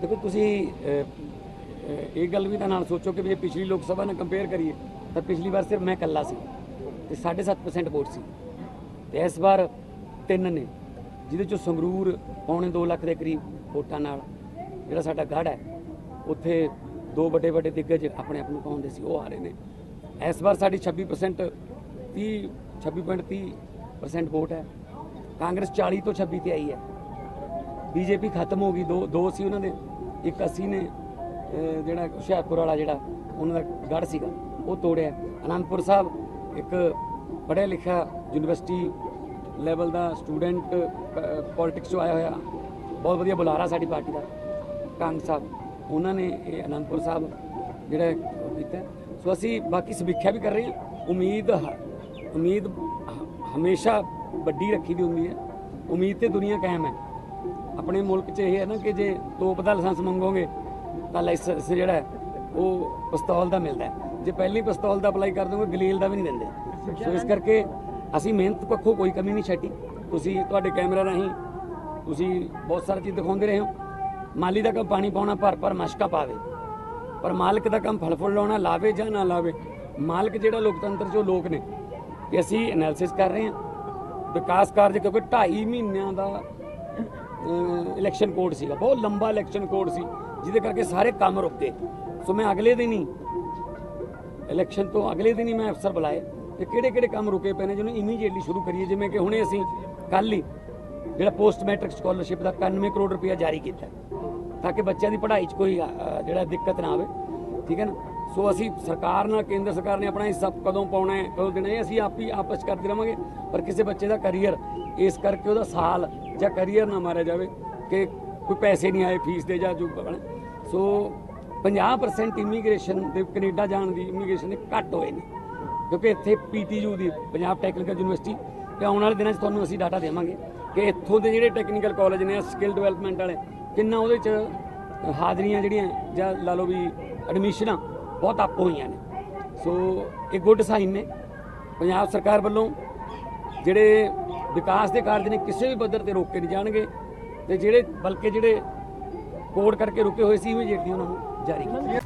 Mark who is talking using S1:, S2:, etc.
S1: ਦੇਖੋ ਤੁਸੀਂ ਇਹ ਗੱਲ ਵੀ ਤਾਂ ਨਾਲ ਸੋਚੋ ਕਿ ਜੇ ਪਿਛਲੀ ਲੋਕ ਸਭਾ ਨਾਲ ਕੰਪੇਅਰ ਕਰੀਏ, ਤਾਂ ਪਿਛਲੀ ਵਾਰ ਸਿਰਫ ਮੈਂ ਇਕੱਲਾ ਸੀ ਤੇ 7.5% ਵੋਟ ਸੀ। ਤੇ ਇਸ ਵਾਰ ਤਿੰਨ ਨੇ, ਜਿਹਦੇ ਚੋਂ ਸੰਗਰੂਰ ਪੌਣੇ 2 ਲੱਖ ਦੇ ਕਰੀਬ ਵੋਟਾਂ ਨਾਲ ਜਿਹੜਾ ਸਾਡਾ ਗੜ ਹੈ, ਉੱਥੇ ਦੋ ਵੱਡੇ ਵੱਡੇ ਦਿੱਗਜ ਆਪਣੇ ਆਪ ਨੂੰ ਪਾਉਂਦੇ ਸੀ, ਉਹ ਆ ਰਹੇ ਨੇ। ਇਸ ਵਾਰ ਸਾਡੀ 26% 30 26.30% ਵੋਟ ਹੈ। ਕਾਂਗਰਸ 40 ਤੋਂ 26 ਤੇ ਆਈ ਹੈ। ਬੀਜੇਪੀ ਖਤਮ ਹੋ ਗਈ, ਦੋ ਦੋ ਸੀ ਉਹਨਾਂ ਦੇ, ਇੱਕ ਅਸੀਂ ਨੇ ਜਿਹੜਾ ਹੁਸ਼ਿਆਰਪੁਰ ਵਾਲਾ ਜਿਹੜਾ, ਉਹਨਾਂ ਦਾ ਗੜ ਸੀਗਾ, ਉਹ ਤੋੜਿਆ। ਅਨੰਦਪੁਰ ਸਾਹਿਬ ਇੱਕ ਪੜ੍ਹਿਆ ਲਿਖਿਆ ਯੂਨੀਵਰਸਿਟੀ ਲੈਵਲ ਦਾ ਸਟੂਡੈਂਟ ਪੋਲਿਟਿਕਸ 'ਚੋਂ ਆਇਆ ਹੋਇਆ। ਬਹੁਤ ਵਧੀਆ ਬੁਲਾਰਾ ਸਾਡੀ ਪਾਰਟੀ ਦਾ, ਕੰਗ ਸਾਹਿਬ। ਉਹਨਾਂ ਨੇ ਇਹ ਅਨੰਦਪੁਰ ਸਾਹਿਬ ਜਿਹੜਾ ਕੀਤਾ। ਸੋ ਅਸੀਂ ਬਾਕੀ ਸਮੀਖਿਆ ਵੀ ਕਰ ਰਹੇ ਹਾਂ। ਉਮੀਦ ਹ- ਉਮੀਦ ਹ- ਹਮੇਸ਼ਾ ਵੱਡੀ ਰੱਖੀ ਦੀ ਹੁੰਦੀ ਹੈ। ਉਮੀਦ ਤੇ ਦੁਨੀਆ ਕਾਇਮ ਹੈ। ਆਪਣੇ ਮੁਲਕ 'ਚ ਇਹ ਹੈ ਨਾ ਕਿ ਜੇ ਤੋਪ ਦਾ ਲਾਇਸੈਂਸ ਮੰਗੋਗੇ, ਤਾਂ ਲਾਇਸੈਂਸ ਜਿਹੜਾ ਉਹ ਪਿਸਤੌਲ ਦਾ ਮਿਲਦਾ ਜੇ ਪਹਿਲੀ ਪਿਸਤੌਲ ਦਾ ਅਪਲਾਈ ਕਰ ਦੋਗੇ, ਗਲੀਲ ਦਾ ਵੀ ਨਹੀਂ ਦਿੰਦੇ। ਸੋ ਇਸ ਕਰਕੇ ਅਸੀਂ ਮਿਹਨਤ ਪੱਖੋਂ ਕੋਈ ਕਮੀ ਨਹੀਂ ਛੱਡੀ। ਤੁਸੀਂ ਤੁਹਾਡੇ ਕੈਮਰਾ ਰਾਹੀਂ ਤੁਸੀਂ ਬਹੁਤ ਸਾਰੀ ਚੀਜ਼ ਦਿਖਾਉਂਦੇ ਰਹੇ ਹੋ। ਮਾਲੀ ਦਾ ਕੰਮ ਪਾਣੀ ਪਾਉਣਾ ਭਰ ਭਰ ਮਸ਼ਕਾ ਪਾਵੇ। ਪਰ ਮਾਲਕ ਦਾ ਕੰਮ ਫਲ ਫੁੱਲ ਲਾਉਣਾ ਲਾਵੇ ਜਾਂ ਨਾ ਲਾਵੇ, ਮਾਲਕ ਜਿਹੜਾ ਲੋਕਤੰਤਰ 'ਚੋਂ ਲੋਕ ਨੇ। ਤੇ ਅਸੀਂ ਐਨਾਲਿਸਿਸ ਕਰ ਰਹੇ ਹਾਂ। ਵਿਕਾਸ ਕਾਰਜ ਕਿਉਂਕਿ 2.5 ਮਹੀਨਿਆਂ ਦਾ ਇਲੈਕਸ਼ਨ ਕੋਡ ਸੀਗਾ। ਬਹੁਤ ਲੰਬਾ ਇਲੈਕਸ਼ਨ ਕੋਡ ਸੀ, ਜਿਹਦੇ ਕਰਕੇ ਸਾਰੇ ਕੰਮ ਰੁਕਦੇ ਸੋ ਮੈਂ ਅਗਲੇ ਦਿਨ ਹੀ ਇਲੈਕਸ਼ਨ ਤੋਂ ਅਗਲੇ ਦਿਨ ਹੀ ਮੈਂ ਅਫਸਰ ਬੁਲਾਏ ਤੇ ਕਿਹੜੇ ਕਿਹੜੇ ਕੰਮ ਰੁਕੇ ਪਏ ਨੇ, ਜਿਹਨੂੰ ਇਮੀਡੀਏਟਲੀ ਸ਼ੁਰੂ ਕਰੀਏ। ਜਿਵੇਂ ਕਿ ਹੁਣੇ ਅਸੀਂ ਕੱਲ ਹੀ ਜਿਹੜਾ ਪੋਸਟ ਮੈਟ੍ਰਿਕ ਸਕਾਲਰਸ਼ਿਪ ਦਾ 91 ਕਰੋੜ ਰੁਪਇਆ ਜਾਰੀ ਕੀਤਾ ਤਾਂ ਕਿ ਬੱਚਿਆਂ ਦੀ ਪੜ੍ਹਾਈ 'ਚ ਕੋਈ ਜਿਹੜਾ ਦਿੱਕਤ ਨਾ ਆਵੇ। ਠੀਕ ਹੈ ਨਾ? ਸੋ ਅਸੀਂ ਸਰਕਾਰ ਨਾਲ, ਕੇਂਦਰ ਸਰਕਾਰ ਨੇ ਆਪਣਾ ਹਿੱਸਾ ਕਦੋਂ ਪਾਉਣਾ ਹੈ, ਕਦੋਂ ਦੇਣਾ ਹੈ ਅਸੀਂ ਆਪ ਹੀ ਆਪਸ 'ਚ ਕਰਦੇ ਰਵਾਂਗੇ। ਪਰ ਕਿਸੇ ਬੱਚੇ ਦਾ ਕੈਰੀਅਰ ਇਸ ਕਰਕੇ ਉਹਦਾ ਸਾਲ ਜਾਂ ਕੈਰੀਅਰ ਨਾ ਮਾਰਿਆ ਜਾਵੇ ਕਿ ਕੋਈ ਪੈਸੇ ਨਹੀਂ ਆਏ ਫੀਸ ਦੇ ਜਾਂ ਜੋ ਸੋ 50% ਇਮੀਗ੍ਰੇਸ਼ਨ ਦੇ ਕੈਨੇਡਾ ਜਾਣ ਦੀ ਇਮੀਗ੍ਰੇਸ਼ਨ ਦੇ ਘੱਟ ਹੋਏ ਨੇ। ਕਿਉਂਕਿ ਇੱਥੇ ਪੀਟੀਯੂ ਦੀ ਪੰਜਾਬ ਟੈਕਨੀਕਲ ਯੂਨੀਵਰਸਿਟੀ ਤੇ ਆਉਣ ਵਾਲੇ ਦਿਨਾਂ 'ਚ ਤੁਹਾਨੂੰ ਅਸੀਂ ਡਾਟਾ ਦੇਵਾਂਗੇ ਕਿ ਇੱਥੋਂ ਦੇ ਜਿਹੜੇ ਟੈਕਨੀਕਲ ਕਾਲਜ ਨੇ ਸਕਿੱਲ ਡਿਵੈਲਪਮੈਂਟ ਵਾਲੇ, ਕਿੰਨਾ ਉਹਦੇ 'ਚ ਹਾਜ਼ਰੀਆਂ ਜਿਹੜੀਆਂ ਜਾਂ ਲਾ ਲਓ ਵੀ ਐਡਮਿਸ਼ਨਾਂ ਬਹੁਤ ਅਪ ਹੋਈਆਂ ਨੇ। ਸੋ ਇਹ ਗੁੱਡ ਸਾਈਨ ਨੇ। ਪੰਜਾਬ ਸਰਕਾਰ ਵੱਲੋਂ ਜਿਹੜੇ ਵਿਕਾਸ ਦੇ ਕਾਰਜ ਨੇ ਕਿਸੇ ਵੀ ਪੱਧਰ ਤੇ ਰੋਕੇ ਨਹੀਂ ਜਾਣਗੇ ਤੇ ਜਿਹੜੇ ਬਲਕਿ ਜਿਹੜੇ ਕੋਡ ਕਰਕੇ ਰੁਕੇ ਹੋਏ ਸੀ ਵੀ ਇਮੀਡੀਏਟਲੀ ਉਹਨਾਂ ਨੂੰ ਜਾਰੀ ਕੀਤਾ